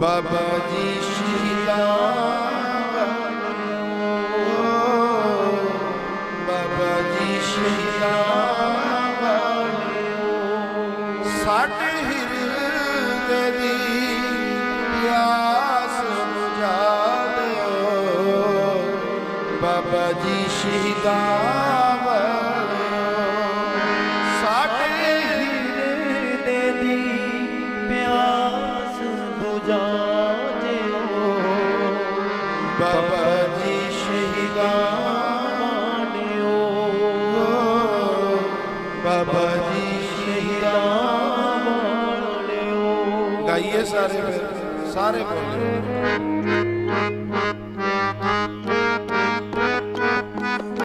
ਬਾਬਾ ਜੀ ਸ਼ਹੀਦਾਂ ਬਾਬਾ ਜੀ ਸ਼ਹੀਦਾਂ ਸਾਡੇ ਹਿਰਦੇ ਦੀ ਆਸ ਬੁਝਾ ਦਿਓ। ਬਾਬਾ ਜੀ ਸ਼ਹੀਦਾਂ ਬਾਬਾ ਜੀ ਸ਼ਹੀਦਾਂ ਮਾਣਿਓ ਬਾਬਾ ਜੀ ਸ਼ਹੀਦਾਂ ਮਾਣਿਓ ਗਾਈਏ ਸਾਰੇ ਫਿਰ ਸਾਰੇ ਬੋਲੋ